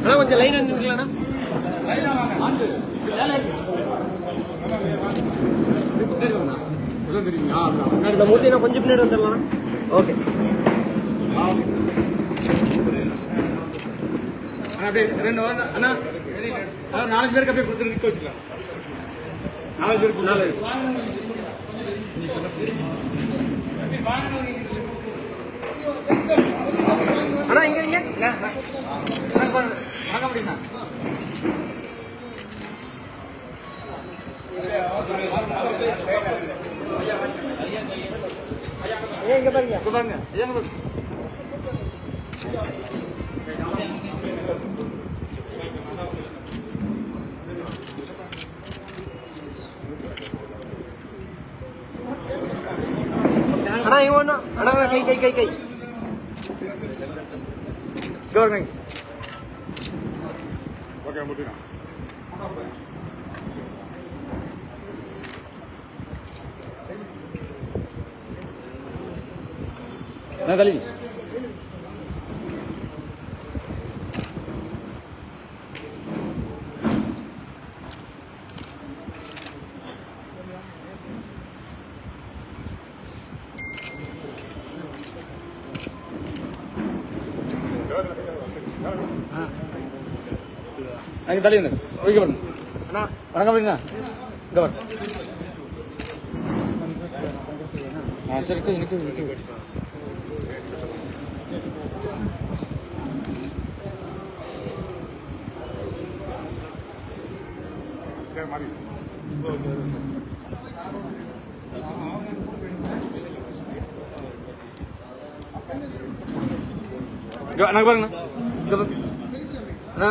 அண்ணா கொஞ்சம் லைன் நின்றுக்கலாம்ண்ணா இந்த மூர்த்தி நான் கொஞ்சம் பின்னாடி வந்துடலாம் ஓகே அப்படியே ரெண்டு வாரம் அண்ணா நாலஞ்சு பேருக்கு அப்படியே கொடுத்து நிற்க வச்சுக்கலாம் நாலஞ்சு பேருக்கு நாலு அண்ணா இங்க இங்க வாங்க முடியுமா ஏன் இங்க பாருங்க இங்க பாருங்க ஏங்க பாருங்க. அண்ணா இவன் ஒண்ணா அண்ணா அண்ணா, கை கை கை கை இங்க ഓക്കെ മുട്ടിനാ Natalie. நான் தள்ளி அங்கே தள்ளி வந்து இங்கே பாருங்க அண்ணா வணக்கம் பாருங்க இங்கே பாருங்க ஆ சரி நிற்க நிற்க நிற்க சரி மாதிரி நாங்கள் பாருங்க இங்க பாருங்க. அண்ணா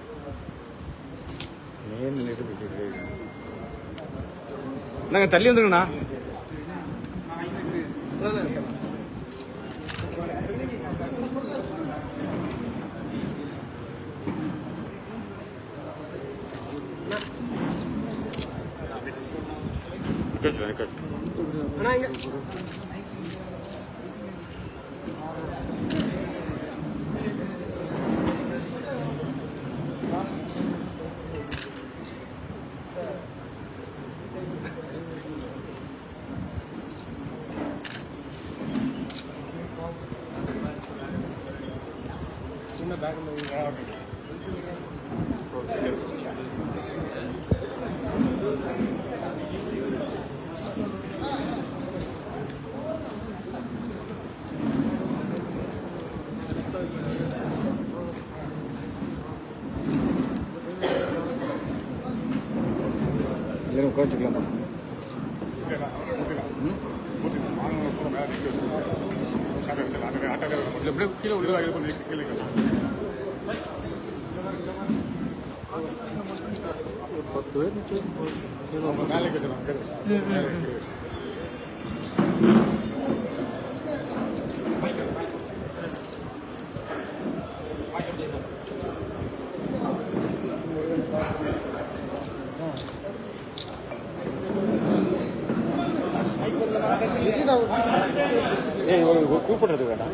தள்ளிங்க நாங்க தள்ளி வந்துருங்கண்ணா. பேசுறேன் பேசுறேன் எல்லாரும் உட்கார வச்சுக்கலாமா அப்படியே கீழே விழுவா கீழே பத்து பேர் வேலைக்கு வச்சிடலாம் ஏய் ஒரு கூப்பிடுறது வேண்டாம்.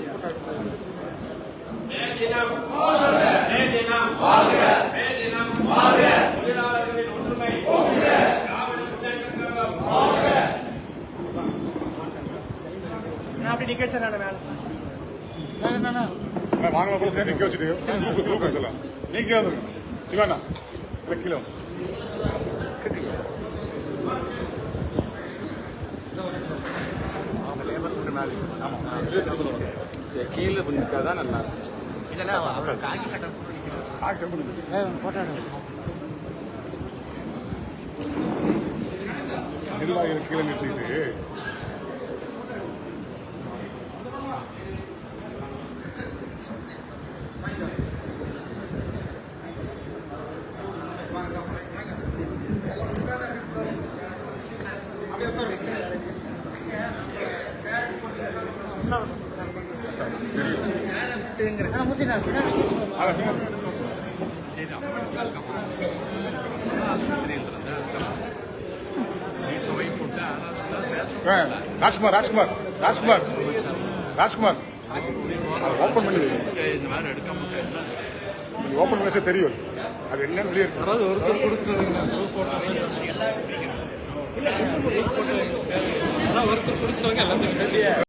நான் அப்படி நிக்க வச்சேன் மேல. வாங்க கூட நிக்க வச்சுட்டு குரூப் வச்சலாம் நீங்க வந்துருங்க சிவானா இல்லை கீழே கீழே நல்லா இருக்கும் காக்கி சட்டை நிர்வாகிகள் கீழே நிறுத்திட்டு ராஜ்குமார் ராஜ்குமார் ராஜ்குமார். ராஜ்குமார். ஓப்பன் பண்ணி ஓப்பன் பண்ணி தெரியும். அது என்னன்னு வெளியே இருக்கு. அதாவது ஒருத்தர் கொடுத்துருங்க அதான் ஒருத்தர் கொடுத்தவங்க எல்லாத்தையும்